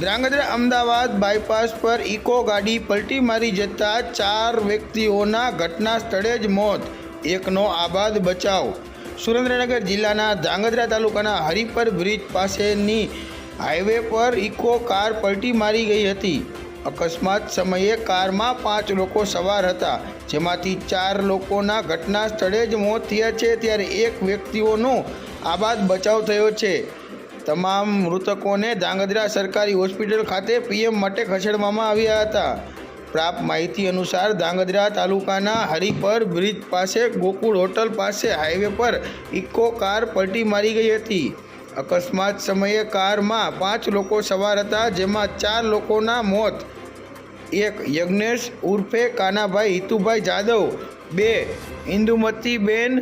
Dhrangadhra Ahmedabad bypass પર eco ગાડી પલટી મારી જતા ચાર વ્યક્તિઓના ઘટના સ્થળે જ મોત. એકનો આબાદ બચાવ. સુરેન્દ્રનગર જિલ્લાના ધ્રાંગધ્રા તાલુકાના હરિપર બ્રિજ પાસેની હાઈવે પર ઇકો કાર પલટી મારી ગઈ હતી. અકસ્માત સમયે કારમાં પાંચ લોકો સવાર હતા, જેમાંથી ચાર લોકોના ઘટના સ્થળે જ મોત થયા છે. ત્યારે એક વ્યક્તિઓનો આબાદ બચાવ થયો છે. તમામ મૃતકોને ધાંગધ્રા સરકારી હોસ્પિટલ ખાતે પીએમ માટે ખસેડવામાં આવ્યા હતા. પ્રાપ્ત માહિતી અનુસાર ધાંગધ્રા તાલુકાના હરિપર બ્રિજ પાસે ગોકુળ હોટલ પાસે હાઈવે પર ઇકો કાર પલટી મારી ગઈ હતી. અકસ્માત સમયે કારમાં પાંચ લોકો સવાર હતા, જેમાં ચાર લોકોના મોત. એક યજ્ઞેશ ઉર્ફે કાનાભાઈ હિતુભાઈ જાદવ, બે ઇન્દુમતીબેન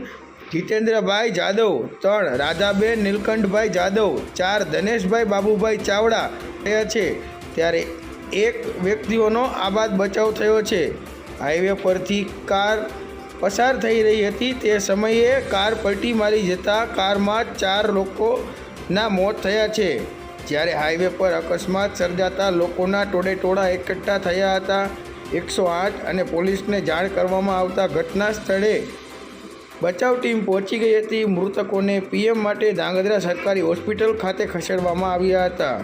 જીતેન્દ્રભાઈ જાદવ, ત્રણ રાધાબેન નીલકંઠભાઈ જાદવ, ચાર ધનેશભાઈ બાબુભાઈ ચાવડા થયા છે. ત્યારે એક વ્યક્તિઓનો આબાદ બચાવ થયો છે. હાઈવે પરથી કાર પસાર થઈ રહી હતી. તે સમયે કાર પલટી મારી જતાં કારમાં ચાર લોકોના મોત થયા છે. જ્યારે હાઈવે પર અકસ્માત સર્જાતા લોકોના ટોળે ટોળા એકઠા થયા હતા. એકસો આઠ અને પોલીસને જાણ કરવામાં આવતા ઘટના સ્થળે બચાવ ટીમ પહોંચી ગઈ હતી. મૃતકોને પીએમ માટે ધાંગધ્રા સરકારી હોસ્પિટલ ખાતે ખસેડવામાં આવ્યા હતા.